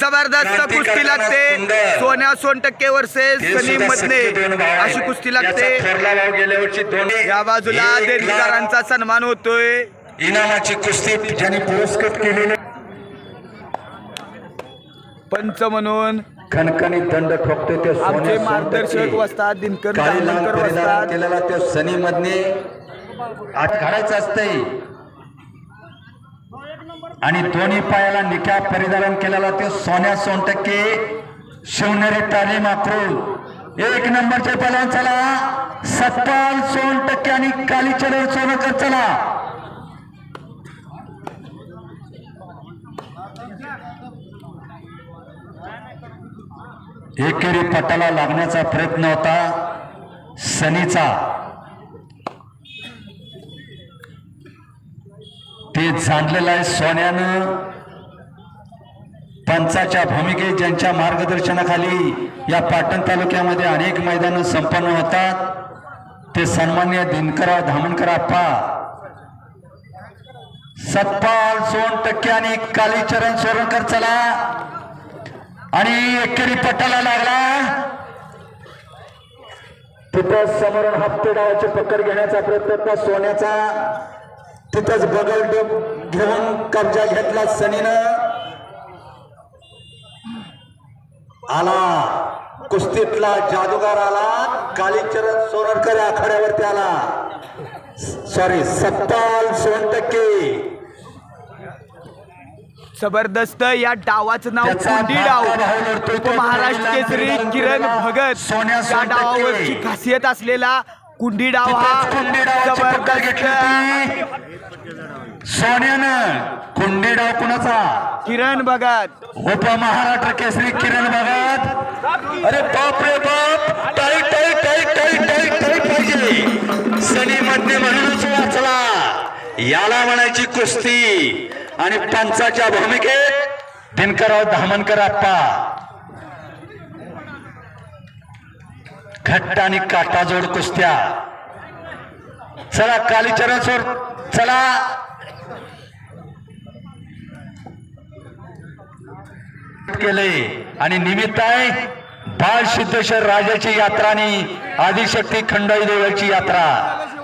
जबरदस्त कुस्ती लागते. सोन्या सोन टक्के वर्सेस सनी मधने अशी कुस्ती लागते. या बाजूला एक देणगीदारांचा सन्मान होतोय. इनामाची कुस्ती ज्यांनी पुरस्कृत केलेली. पंच म्हणून खणखणीत दंड ठोकतो ते आमचे मार्गदर्शक वसतात दिनकर वसतात केलेला त्या सनी मधने आठ काढायचं असतंय. आणि दोन्ही पायाला निक्या परिधान केलेला ते सोन्या सोनटक्के शिवनेरी तालीम अक्रोल एक नंबरचे पलवान चला. सत्ताल सोन टक्के आणि कालीचरण सोनकर चला. एकेरी पटाला लागण्याचा प्रयत्न होता. सनीचा. ते जाणलेलं आहे सोन्यानं. पंचाच्या भूमिकेत ज्यांच्या मार्गदर्शनाखाली या पाटण तालुक्यामध्ये अनेक मैदानं संपन्न होतात. ते सन्मान्य दिनकरा धामणकरप्पा सतपाल सोन टक्के आणि कालीचरण सोरणकर चला. आणि एकेरी पटाला लागला. तिथं समरण हप्ते डावाचे पकड घेण्याचा प्रयत्न सोन्याचा. तिथंच बगल डोब घेऊन कब्जा घेतला सनीनं. आला. कुस्तीतला जादूगार आला. कालीचरण सोनरकर आखाड्यावरती आला. सॉरी सत्ताल सोन टक्के. जबरदस्त या डावाचं नाव कुंडी डाव महाराष्ट्र केसरी किरण भगत या सोनटक्के. डावावरची खासियत असलेला कुंडी डाव हा जबरदस्त. सोन्यानं कुंडी डाव कुणाचा? किरण भगत. उपमहाराष्ट्र केसरी किरण भगत. अरे बाप रे बाप. Tie tie tie tie tie tie पाहिजे. सनी मधने म्हणूनच वाचला. याला म्हणायची कुस्ती. आणि पंचाच्या भूमिकेत दिनकरराव धामणकर आप्पा. घट्ट आणि काटाजोड कुस्त्या. चला कालीचरण सोड. चला. केले. आणि निमित्त आहे बाळ सिद्धेश्वर राजाची यात्रा आणि आदिशक्ती खंडाई देवाची यात्रा.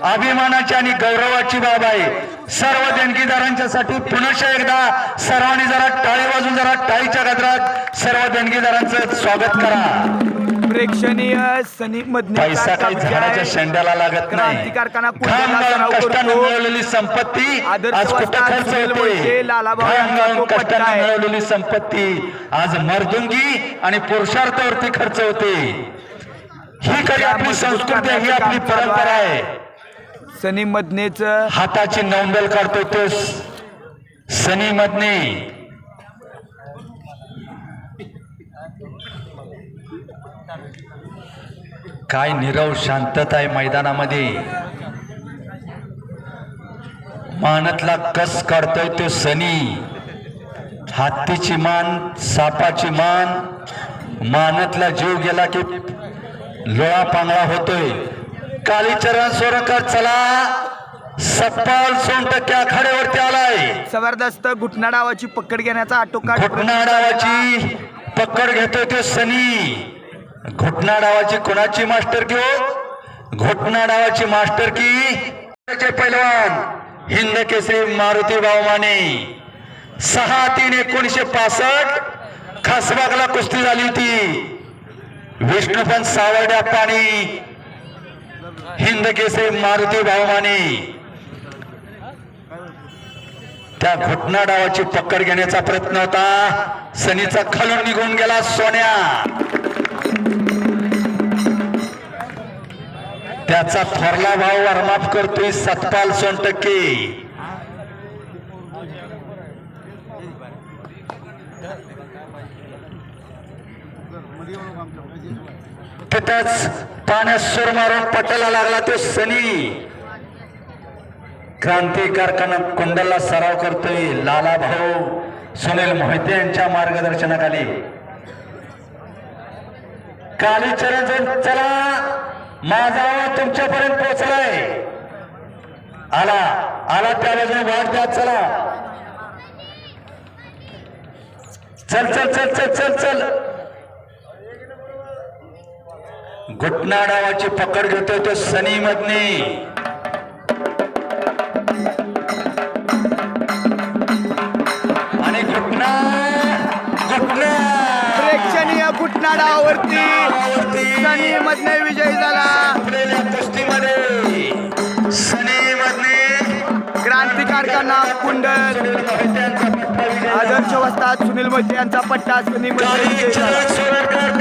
अभिमानाची आणि गौरवाची बाब आहे. सर्व देणगीदारांच्यासाठी पुनश्च एकदा सर्वांनी जरा टाळी वाजून जरा टाळीच्या गजरात सर्व देणगीदारांचं स्वागत करा. प्रेक्षणीय सनी पैसा काही झाडाच्या शेंड्याला लागत नाही. कारखाना कष्टाने. मिळवलेली संपत्ती आज कुठं खर्च कष्टाने आहे. मिळवलेली संपत्ती आज मर्दुंगी आणि पुरुषार्थावरती खर्च होते. ही खरी आपली संस्कृती आहे, ही आपली परंपरा आहे. सनी मधनेच हाताची नौंदल काढतो तो सनी मधने काय निरव शांतता आहे मैदानामध्ये. मानतला कस काढतोय तो सनी. हत्तीची मान सापाची मान. मानतला जीव गेला की लोळा पांगळा होतोय. कालीचरण सोरकर चला. सप्पाल सोन टक्के आखाड्यावरती आलाय. जबरदस्त घुटना डावाची पकड घेण्याचा आटोकाट घुटना डावाची पकड घेतोय तो सनी. घुटना डावाची कोणाची मास्टर घेऊ घुटना डावाची मास्टर की? पैलवान हिंद केसरी मारुती माने सहा तीन एकोणीशे पासष्ट खासबागला कुस्ती झाली होती. विष्णुपंत सावर्ड्या पाणी हिंद केसरी मारुती माने त्या घुटना डावाची पकड घेण्याचा प्रयत्न होता. सनीचा खालून निघून गेला सोन्या. त्याचा थोरला भाव वरमाप करतोय सतपाल सोनटक्के तिथंच पाण्यात सूर मारून पटाला लागला तो सनी. क्रांती कारखाना कुंडलला सराव करतोय लाला भाऊ सुनील मोहिते यांच्या मार्गदर्शनाखाली. कालीचरण चला. माझा आवाज तुमच्यापर्यंत पोहोचलाय. आला आला त्या बाजूने वाट द्या चला. चल चल चल चल चल चल. घुटना डावाची पकड घेतो तो सनी मधनी डावावरती सनी मधने विजयी झाला. सनी मधने क्रांतिकारकांना कुंडल. आदर्श वस्ताद सुनील मोहिते यांचा पट्टा सनी मध्ये विजयी झाला. सोडकर